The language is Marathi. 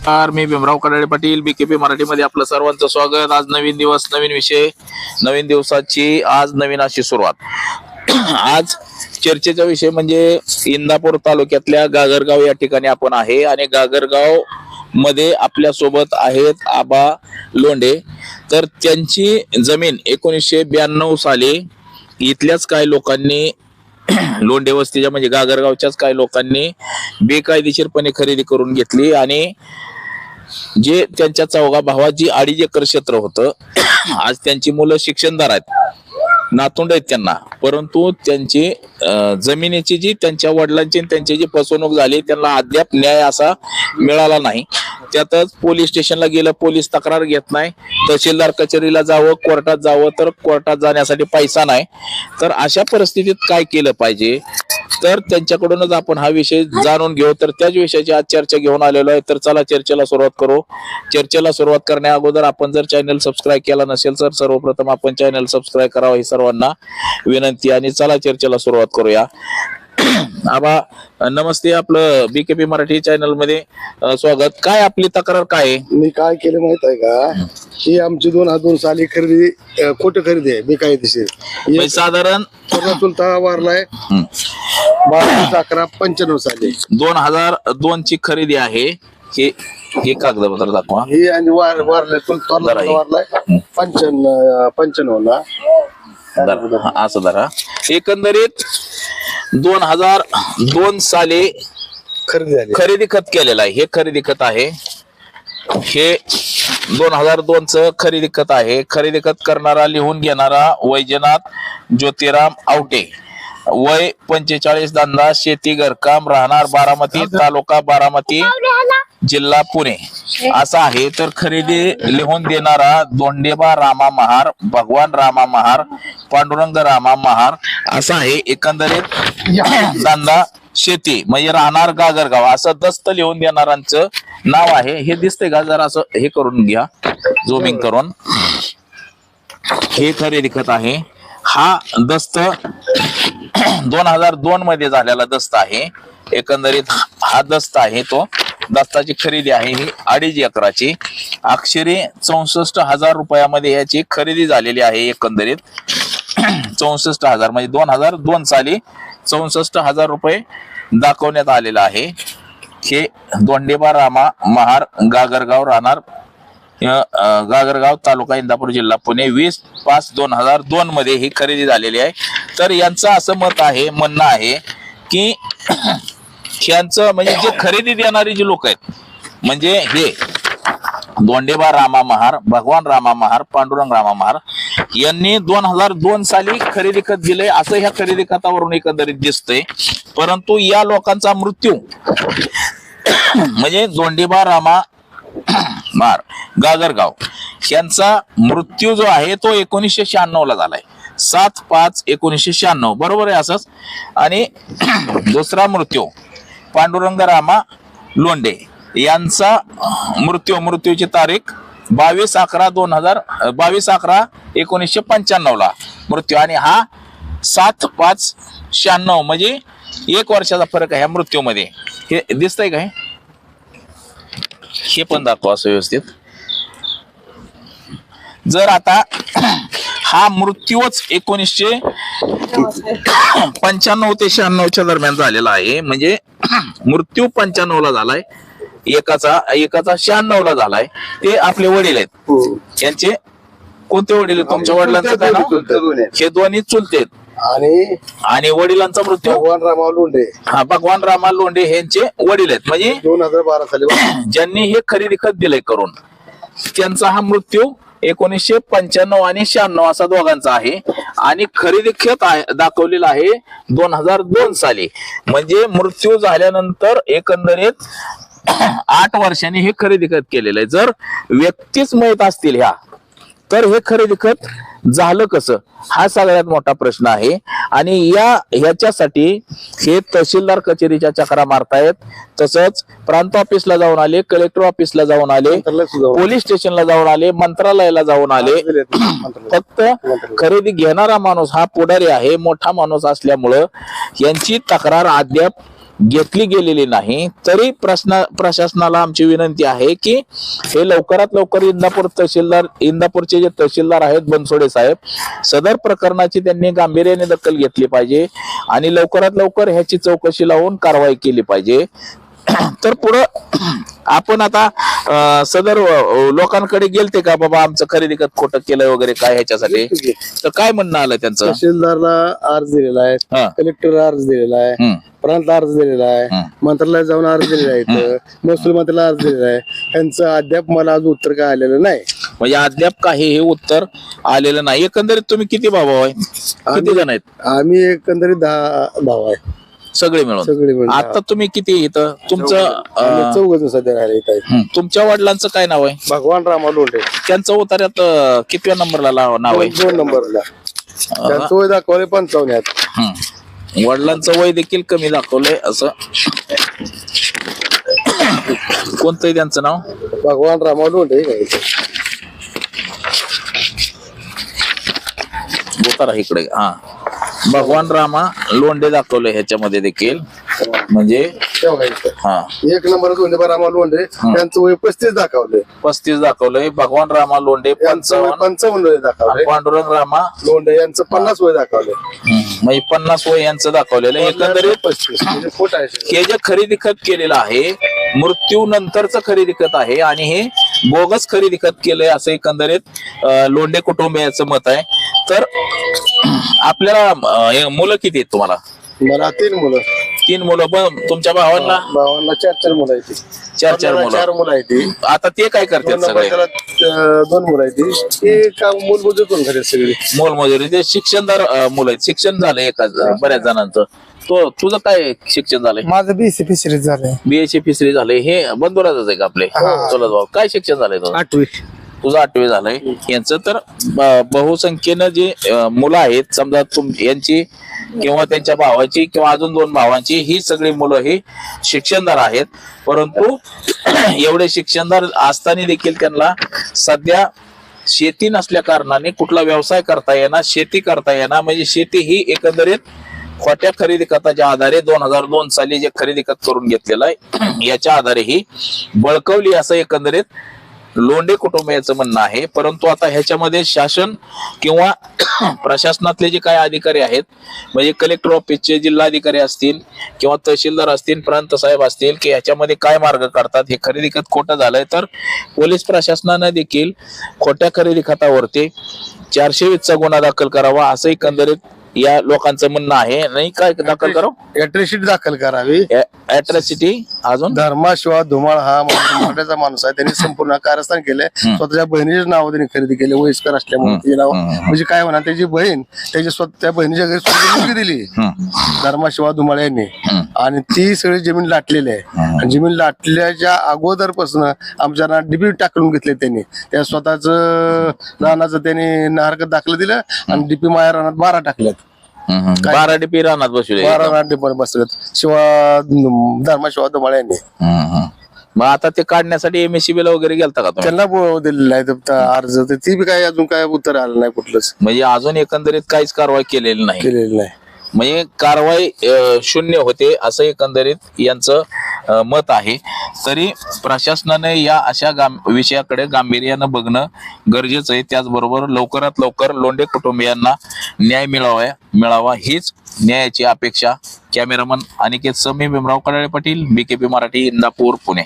नमस्कार मी भीमराव कडाडे पाटील बीकेपी मराठीमध्ये आपलं सर्वांचं स्वागत. आज नवीन दिवस नवीन विषय नवीन दिवसाची आज नवीन अशी सुरुवात. आज चर्चेचा विषय म्हणजे इंदापूर तालुक्यातल्या गागरगाव या ठिकाणी आपण आहे आणि गागरगावमध्ये आपल्यासोबत आहेत आबा लोंढे. तर त्यांची जमीन एकोणीसशे ब्याण्णव साली इथल्याच काही लोकांनी लोंढे वस्तीच्या म्हणजे गागरगावच्याच काही लोकांनी बेकायदेशीरपणे खरेदी करून घेतली आणि जे त्यांच्या चौघा भावाची अडीच एकर क्षेत्र होतं आज त्यांची मुलं शिक्षणदार आहेत. नातुंड आहेत त्यांना. परंतु त्यांची जमिनीची जी त्यांच्या वडिलांची त्यांची जी फसवणूक झाली त्यांना अद्याप न्याय असा मिळाला नाही. त्यातच पोलीस स्टेशनला गेलं पोलीस तक्रार घेत नाही. तहसीलदार कचेरीला जावं कोर्टात जावं तर कोर्टात जाण्यासाठी पैसा नाही. तर अशा परिस्थितीत काय केलं पाहिजे? तर त्यांच्याकडूनच आपण हा विषय जाणून घेऊ. तर त्याच विषयाची आज चर्चा घेऊन आलेलो आहे. तर चला चर्चेला सुरुवात करू. चर्चेला सुरुवात करण्या अगोदर आपण जर चॅनल सबस्क्राईब केला नसेल तर सर्वप्रथम आपण चॅनल सबस्क्राईब करावं ही सर्वांना विनंती आणि चला चर्चेला सुरुवात करूया. आबा नमस्ते आपलं बीकेपी मराठी चॅनलमध्ये. स्वागत. काय आपली तक्रार काय आहे? मी काय केलं माहीत आहे का? ही आमची दोन हजार दोन साली खरेदी अं, खोटं खरेदी आहे बेकायदेशीर. म्हणजे साधारण चुलता वारलाय. बारा अकरा पंच्याण्णव साली. दोन हजार दोन ची खरेदी आहे. हे हे कागदपत्र दाखवा. ही आणि वार वारलाय चुलता जरा हे. वारलाय. पंच्याण्णव पंच्याण्णव ला धरा. हा, असं धरा एकंदरीत दोन हजार दोन साली खरेदी झाली. खरेदी खत केलेलं आहे. हे खरेदी खत आहे. हे दोन हजार दोनच खरेदी खत आहे. खरेदी खत करणारा लिहून घेणारा वैजनाथ ज्योतिराम आवटे. वय पंचेचाळीस धंदा शेती घरकाम राहणार बारामती तालुका बारामती जिल्हा पुणे. असा आहे तर खरेदी लिहून देणारा दोंडेबा रामा महार भगवान रामा महार पांडुरंग रामा महार असा आहे एकंदरीत धंदा शेती. म्हणजे राहणार गागरगाव. असं दस्त लिहून देणारांचं नाव आहे. हे दिसतंय का? जरा असं हे करून घ्या. झुमिंग करून. हे खरेदी खत आहे. हा दस्त दोन हजार दोन मध्ये झालेला दस्त आहे. एकंदरीत हा दस्त आहे तो. दस्ताची खरेदी आहे ही अडीच एकराची. अक्षरी चौसष्ट हजार रुपयामध्ये याची खरेदी झालेली आहे एकंदरीत. चौसष्ट हजार म्हणजे दोन हजार दोन साली चौसष्ट हजार रुपये दाखवण्यात आलेला आहे. हे दोंडेबा रामा महार गागरगाव राहणार गागरगाव तालुका इंदापूर जिल्हा पुणे वीस पाच दोन हजार दोन मध्ये ही खरेदी झालेली आहे. तर यांचं असं मत आहे म्हणणं आहे की यांचं म्हणजे जे खरेदी देणारी जी लोक आहेत म्हणजे हे दोंडेबा रामा महार भगवान रामा महार पांडुरंग रामा महार यांनी दोन हजार दोन साली खरेदी खत दिलंय असं ह्या खरेदी खतावरून एकंदरीत दिसतंय. परंतु या लोकांचा मृत्यू म्हणजे दोंडेबा रामा मार. गागरगाव. यांचा मृत्यू जो आहे तो एकोणीसशे शहाण्णव ला झालाय. सात पाच एकोणीसशे शहाण्णव. बरोबर आहे असंच. आणि दुसरा मृत्यू पांडुरंग रामा लोंडे यांचा मृत्यू मृत्यूची तारीख बावीस अकरा दोन हजार बावीस अकरा एकोणीसशे पंच्याण्णव ला मृत्यू. आणि हा सात पाच शहाण्णव म्हणजे एक वर्षाचा फरक आहे ह्या मृत्यूमध्ये. हे दिसतंय का हे हे पण दाखवा असं व्यवस्थित. जर आता हा मृत्यूच एकोणीसशे पंच्याण्णव ते शहाण्णवच्या दरम्यान झालेला आहे. म्हणजे मृत्यू पंच्याण्णव ला झालाय. एकाचा एकाचा शहाण्णव ला झालाय. ते आपले वडील आहेत. यांचे कोणते वडील आहेत? तुमच्या वडिलांचं काय नाव? हे दोन्ही चुलते आहेत. आणि आणि वडिलांचा मृत्यू? भगवान रामाव लोंढे. हा भगवान रामा लोंढे यांचे वडील आहेत. म्हणजे दोन हजार बारा साली. ज्यांनी हे खरेदी खत दिलंय करून. त्यांचा हा मृत्यू एकोणीसशे पंच्याण्णव आणि शहाण्णव असा दोघांचा आहे. आणि खरेदी खत आहे दाखवलेला आहे दोन हजार दोन साली. म्हणजे मृत्यू झाल्यानंतर एकंदरीत आठ वर्षांनी हे खरेदी खत केलेलं आहे. जर व्यक्तीच माहीत असतील ह्या तर हे खरेदी खत झालं कसं हा सगळ्यात मोठा प्रश्न आहे आणि या ह्याच्यासाठी हे तहसीलदार कचेरीच्या चक्रा मारतायत तसंच प्रांत ऑफिसला जाऊन आले कलेक्टर ऑफिसला जाऊन आले. पोलीस स्टेशनला जाऊन आले मंत्रालयाला जाऊन आले. फक्त खरेदी घेणारा माणूस हा पुढारी आहे मोठा माणूस असल्यामुळं यांची तक्रार अद्याप घेतली गेलेली नाही तरी प्रश्न प्रशासनाला आमची विनंती आहे की हे लवकरात लवकर इंदापूर तहसीलदार इंदापूरचे जे तहसीलदार आहेत बनसोडे साहेब सदर प्रकरणाची त्यांनी गांभीर्याने दखल घेतली पाहिजे आणि लवकरात लवकर ह्याची चौकशी लावून कारवाई केली पाहिजे. तर पुढं आपण आता अं, सदर अं, लोकांकडे गेलते का बाबा आमचं खरेदी खत खोटं केलं वगैरे काय ह्याच्यासाठी? तर काय म्हणणं आलं त्यांचं? तहसीलदारला अर्ज दिलेला आहे हा. कलेक्टर अर्ज दिलेला आहे हम्म, प्रांत अर्ज दिलेला आहे. मंत्रालयात जाऊन अर्ज दिलेला आहे इथं. महसूल मंत्र्याला अर्ज दिलेला आहे. त्यांचं अद्याप मला अजून उत्तर काय आलेलं नाही. म्हणजे अद्याप काही हे उत्तर आलेलं नाही. एकंदरीत तुम्ही किती भाऊ आहे? किती जण आहेत? आम्ही एकंदरीत दहा भाव आहे. सगळे मिळून. सगळे मिळून आता तुम्ही किती इथं? तुमचं अं, चौघ सध्या राहिले. हं, तुमच्या वडिलांचं काय नाव आहे? भगवान रामा लोंढे. त्यांचं उतार्यात अं, कितव्या नंबरला लाव- नाव आहे? दोन नंबरला. त्यांचं वय दाखवले पंचावन्न आहेत हं. वडिलांचं वय देखील कमी दाखवलंय असं. कोणतंही त्यांचं नाव? भगवान रामा लोंढे काय. उतारा इकडे हा. भगवान रामा लोंढे दाखवले ह्याच्यामध्ये देखील. म्हणजे. हा. एक नंबर रामा लोंढे. त्यांचं वय पस्तीस दाखवले. पस्तीस दाखवलंय भगवान रामा लोंढे यांचं वय पंचावन्न. पंचावन्न वय दाखवले. पांडुरंग रामा लोंढे यांचं पन्नास वय दाखवले. म्हणजे पन्नास वय यांचं दाखवलेलं आहे. एकंदरीत पस्तीस. म्हणजे खोट आहे. हे जे खरेदी खत केलेलं आहे मृत्यू नंतरच खरेदी खत आहे आणि हे बोगस खरेदी खत केलंय असं एकंदरीत लोंढे कुटुंबियाचं मत आहे. तर आपल्याला मुलं किती आहेत तुम्हाला? मला तीन मुलं. तीन मुलं. पण तुमच्या भावांना? भावांना चार चार मुलं आहेत. चार चार मला. चार मुलं आहेत. आता ते काय करतात सगळे? दोन मुलं आहेत. ती. काम करून खरे सगळी. मोलमजुरी. ते शिक्षणदार मुलं आहेत. शिक्षण झालंय एका बऱ्याच जणांचं. तो तुझं काय शिक्षण झालंय? माझं बीसी फिशरीज झालंय. बीएससी फिसरी झालंय. हे बंधुराच आहे का आपले? चलत भाऊ काय शिक्षण झालंय तुझं? आठवी. तुझं आठवे झालंय. यांचं तर ब- बहुसंख्येनं जे अं, मुलं आहेत समजा तुम यांची किंवा त्यांच्या भावाची किंवा अजून दोन भावांची ही सगळी मुलं ही शिक्षणदार आहेत. परंतु एवढे शिक्षणदार असताना देखील त्यांना सध्या शेती नसल्या कारणाने कुठला व्यवसाय करता येणार शेती करता येणार म्हणजे शेती ही एकंदरीत खोट्या खरेदी खताच्या आधारे दोन हजार दोन साली जे खरेदी खत करून घेतलेलं आहे याच्या आधारे ही बळकवली असं एकंदरीत लोंढे कुटुंबियाचं म्हणणं आहे. परंतु आता ह्याच्यामध्ये शासन किंवा प्रशासनातले जे काही अधिकारी आहेत म्हणजे कलेक्टर ऑफिसचे जिल्हाधिकारी असतील किंवा तहसीलदार असतील प्रांत साहेब असतील की ह्याच्यामध्ये काय मार्ग काढतात हे खरेदी खत खोटं झालंय तर पोलीस प्रशासनानं देखील खोट्या खरेदी खतावरती चारशे वीसचा गुन्हा दाखल करावा असं एकंदरीत या लोकांचं म्हणणं आहे. नाही काय दाखल करावं ऍट्रिशीट दाखल करावी. अॅट्रॉसिटी अजून? धर्माशिवा धुमाळ हा मोठ्याचा माणूस आहे. त्यांनी संपूर्ण कारस्थान केलंय. स्वतःच्या बहिणीचे नाव त्यांनी खरेदी केले. वयस्कर असल्यामुळे तिचे नाव. म्हणजे काय म्हणा त्याची बहीण त्याची स्वतः बहिणीच्या घरी स्वतः मुलगी दिली. धर्माशिवा धुमाळ यांनी. आणि ती सगळी जमीन लाटलेली आहे. आणि जमीन लाटल्याच्या अगोदरपासून आमच्या डिबी टाकून घेतले त्यांनी. त्या स्वतःच रानाचं त्यांनी नाहरकत दाखलं दिलं आणि डीपी माया रानात बारा टाकल्यात. बारा डीपी रानात बसले बारा डीपी बसलेत. शिवा धर्माशिवा धुमाळ यांनी. मग आता ते काढण्यासाठी एमएससीबी ला वगैरे गेलता का तुम्ही? त्यांना बो- दिलेला आहे तो अर्ज. तर ती बी काय अजून काय उत्तर आलं नाही कुठलंच. म्हणजे अजून एकंदरीत काहीच कारवाई केलेली नाही. केलेलं नाही. म्हणजे कारवाई शून्य होते असं एकंदरीत यांचं मत आहे. तरी प्रशासनाने या अशा गाम विषयाकडे गांभीर्यानं बघणं गरजेचं आहे. त्याचबरोबर लवकरात लवकर लोंढे कुटुंबियांना न्याय मिळावा मिळावा हीच न्यायाची अपेक्षा. Cameraman Aniket Sami Bhimrao Kadale Patil BKP Marathi Indapur Pune.